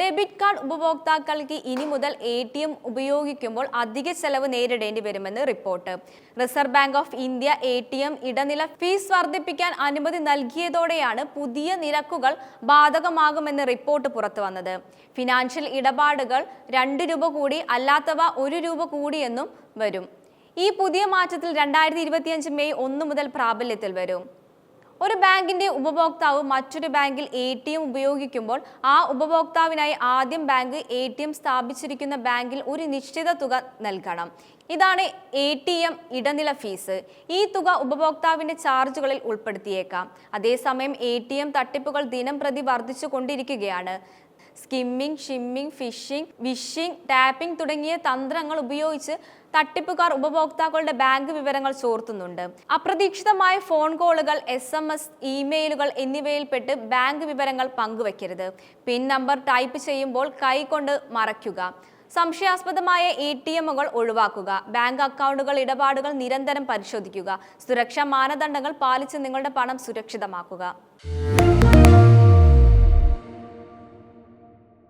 Debit card ഉപഭോക്താക്കൾക്ക് ഇനി മുതൽ എ ടി എം ഉപയോഗിക്കുമ്പോൾ അധിക ചെലവ് നേരിടേണ്ടി വരുമെന്ന് report. Reserve bank of India A T M ഇടനില fees വർദ്ധിപ്പിക്കാൻ അനുമതി നൽകിയതോടെയാണ് പുതിയ നിരക്കുകൾ ബാധകമാകുമെന്ന് റിപ്പോർട്ട് പുറത്തു വന്നത് ഫിനാൻഷ്യൽ ഇടപാടുകൾ രണ്ട് രൂപ കൂടി അല്ലാത്തവ ഒരു രൂപ കൂടിയെന്നും വരും. ഈ പുതിയ മാറ്റത്തിൽ രണ്ടായിരത്തി ഇരുപത്തിയഞ്ച് മെയ് ഒന്ന് മുതൽ പ്രാബല്യത്തിൽ വരും. ഒരു ബാങ്കിന്റെ ഉപഭോക്താവ് മറ്റൊരു ബാങ്കിൽ എ ടി എം ഉപയോഗിക്കുമ്പോൾ ആ ഉപഭോക്താവിനായി ആദ്യം ബാങ്ക് എ ടി എം സ്ഥാപിച്ചിരിക്കുന്ന ബാങ്കിൽ ഒരു നിശ്ചിത തുക നൽകണം. ഇതാണ് എ ടി എം ഇടനില ഫീസ്. ഈ തുക ഉപഭോക്താവിന്റെ ചാർജുകളിൽ ഉൾപ്പെടുത്തിയേക്കാം. അതേസമയം എ ടി എം തട്ടിപ്പുകൾ ദിനം പ്രതി വർദ്ധിച്ചു കൊണ്ടിരിക്കുകയാണ് skimming shimming phishing vishing tapping തുടങ്ങിയ തന്ത്രങ്ങൾ ഉപയോഗിച്ച് തട്ടിപ്പുകാർ ഉപഭോക്താക്കളുടെ ബാങ്ക് വിവരങ്ങൾ ചോർത്തുന്നുണ്ട്. അപ്രതീക്ഷിതമായ ഫോൺ കോളുകൾ എസ് എം എസ് ഇമെയിലുകൾ എന്നിവയിൽപ്പെട്ട് ബാങ്ക് വിവരങ്ങൾ പങ്കുവെക്കരുത്. പിൻ നമ്പർ ടൈപ്പ് ചെയ്യുമ്പോൾ കൈകൊണ്ട് മറയ്ക്കുക. സംശയാസ്പദമായ എ ടി എമ്മുകൾ ഒഴിവാക്കുക. ബാങ്ക് അക്കൗണ്ടുകൾ ഇടപാടുകൾ നിരന്തരം പരിശോധിക്കുക. സുരക്ഷാ മാനദണ്ഡങ്ങൾ പാലിച്ച് നിങ്ങളുടെ പണം സുരക്ഷിതമാക്കുക.